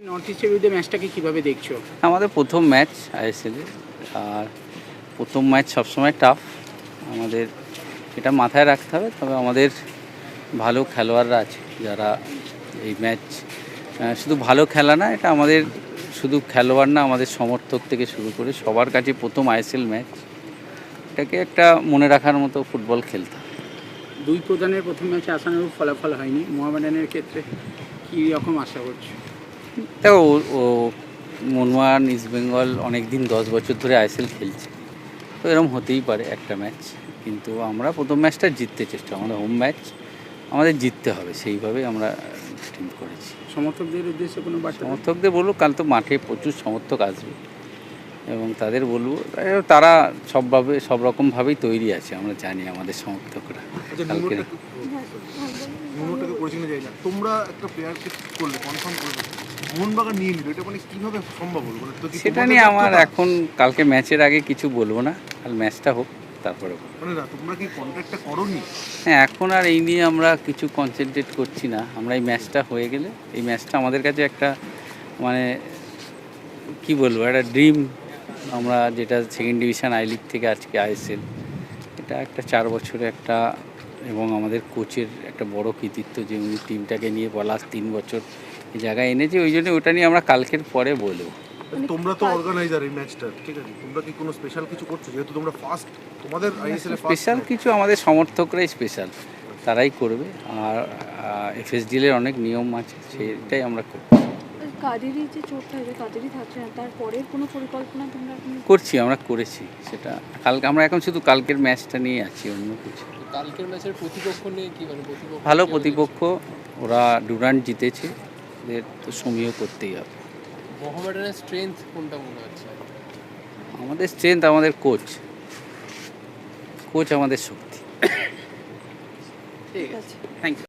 North ইস্টের বিরুদ্ধে ম্যাচটাকে কীভাবে দেখছ? আমাদের প্রথম ম্যাচ আইএসএলে আর প্রথম ম্যাচ সবসময় টাফ আমাদের এটা মাথায় রাখতে হবে তবে আমাদের ভালো খেলোয়াড়রা আছে যারা এই ম্যাচ শুধু ভালো খেলা না এটা আমাদের শুধু খেলোয়াড় না আমাদের সমর্থক থেকে শুরু করে সবার কাছে প্রথম আইএসএল ম্যাচ এটাকে একটা মনে রাখার মতো ফুটবল খেলতে। দুই প্রধানের প্রথম ম্যাচে আসানোর ফলাফল হয়নি। মোহামেডানের ক্ষেত্রে কী রকম আশা করছ? দেখো ও- মনওয়ান ইস্ট বেঙ্গল অনেক দিন দশ বছর ধরে আইএসএল খেলছে। তো এরকম হতেই পারে একটা ম্যাচ কিন্তু আমরা প্রথম ম্যাচটা জিততে চেষ্টা আমাদের হোম ম্যাচ আমাদের জিততে হবে সেইভাবেই আমরা টিম করেছি। সমর্থকদের উদ্দেশ্যে কোনো সমর্থকদের বলব কাল তো মাঠে প্রচুর সমর্থক আসবে। এবং তাদের বলব তারা সবভাবে সব রকমভাবেই তৈরি আছে আমরা জানি আমাদের সমর্থকরা। আচ্ছা কালকে তোমরা একটা প্লেয়ারকে করলে কনফার্ম করবে। মোহনবাগান নিয়ে নিল এটা মানে কীভাবে সম্ভব হলো? মানে সেটা নিয়ে আমার এখন কালকে ম্যাচের আগে কিছু বলব না কাল ম্যাচটা হোক তারপরে মানে তোমরা কি কন্ট্রাক্টটা করোনি? হ্যাঁ এখন আর এই নিয়ে আমরা কিছু কনসেন্ট্রেট করছি না। আমরা এই ম্যাচটা হয়ে গেলে এই ম্যাচটা আমাদের কাছে একটা মানে কি বলব একটা ড্রিম আমরা যেটা সেকেন্ড ডিভিশন আই লিগ থেকে আজকে আইএসএল এটা একটা চার বছরে একটা এবং আমাদের কোচের একটা বড় কৃতিত্ব যে উনি টিমটাকে নিয়ে লাস্ট তিন বছর এই জায়গায় এনেছে ওই জন্য ওটা নিয়ে আমরা কালকের পরে বলব। তোমরা তো অর্গানাইজার এই ম্যাচটার ঠিক আছে? তোমরা কি কোনো স্পেশাল কিছু করছ? যেহেতু তোমরা ফার্স্ট তোমাদের আইএসএল স্পেশাল কিছু আমাদের সমর্থকরাই স্পেশাল তারাই করবে। আর এফএসডিএল এর অনেক নিয়ম আছে সেটাই আমরা করি কাদেরই যে চোটটা হয়েছে কাদেরই থাকছে না। তারপরের কোনো পরিকল্পনা তোমরা করছি আমরা করেছি সেটা। কালকে আমরা এখন শুধু কালকের ম্যাচটা নিয়ে আছি অন্য কিছু। কালকের ম্যাচের প্রতিপক্ষ নিয়ে কি মানে প্রতিপক্ষ ভালো প্রতিপক্ষ ওরা ডুরান্ট জিতেছে ওদের তো সমীহ করতেই হবে। মোহামেডানের স্ট্রেংথ কোনটা মনে হচ্ছে? আমাদের স্ট্রেংথ আমাদের কোচ কোচ আমাদের শক্তি। ঠিক আছে। Thank you